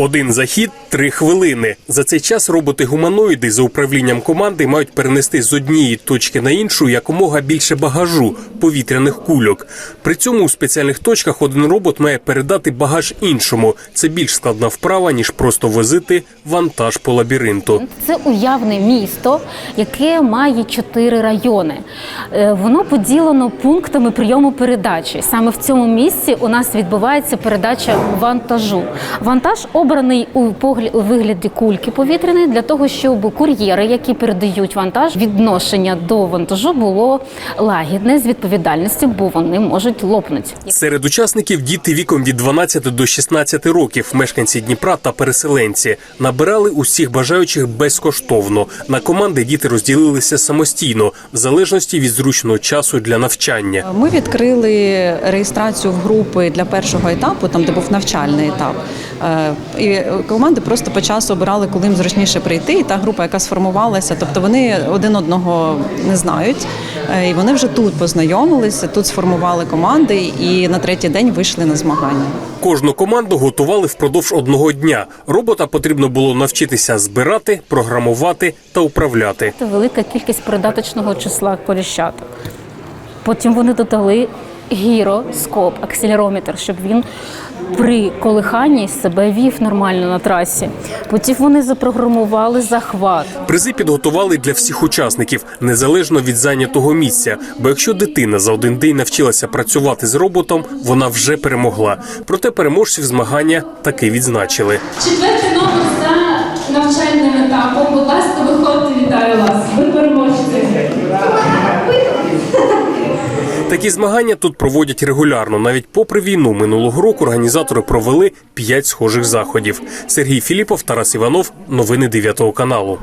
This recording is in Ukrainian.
Один захід три хвилини. За цей час роботи-гуманоїди за управлінням команди мають перенести з однієї точки на іншу якомога більше багажу повітряних кульок. При цьому у спеціальних точках один робот має передати багаж іншому. Це більш складна вправа ніж просто возити вантаж по лабіринту. Це уявне місто, яке має чотири райони. Е, Воно поділено пунктами прийому передачі. Саме в цьому місці у нас відбувається передача вантажу. Вантаж обраний у вигляді кульки повітряної для того, щоб кур'єри, які передають вантаж, відношення до вантажу було лагідне з відповідальністю, бо вони можуть лопнути. Серед учасників діти віком від 12 до 16 років, мешканці Дніпра та переселенці. Набирали усіх бажаючих безкоштовно. На команди діти розділилися самостійно, в залежності від зручного часу для навчання. Ми відкрили реєстрацію в групи для першого етапу, там де був навчальний етап. І команди просто по часу обирали, коли їм зручніше прийти. І та група, яка сформувалася, тобто вони один одного не знають. Е, І вони вже тут познайомилися, тут сформували команди і на третій день вийшли на змагання. Кожну команду готували впродовж одного дня. Робота потрібно було навчитися збирати, програмувати та управляти. Велика кількість передаточного числа коліщаток. Потім вони додали гіроскоп, акселерометр, щоб він при колиханні себе вів нормально на трасі. Потім вони запрограмували захват. Призи підготували для всіх учасників, незалежно від зайнятого місця. Бо якщо дитина за один день навчилася працювати з роботом, вона вже перемогла. Проте переможців змагання таки відзначили. Четвертий номер за навчальним етапом. Будь ласка, виходьте, Такі змагання тут проводять регулярно. Навіть попри війну минулого року організатори провели п'ять схожих заходів. Сергій Філіпов, Тарас Іванов. Новини 9 каналу.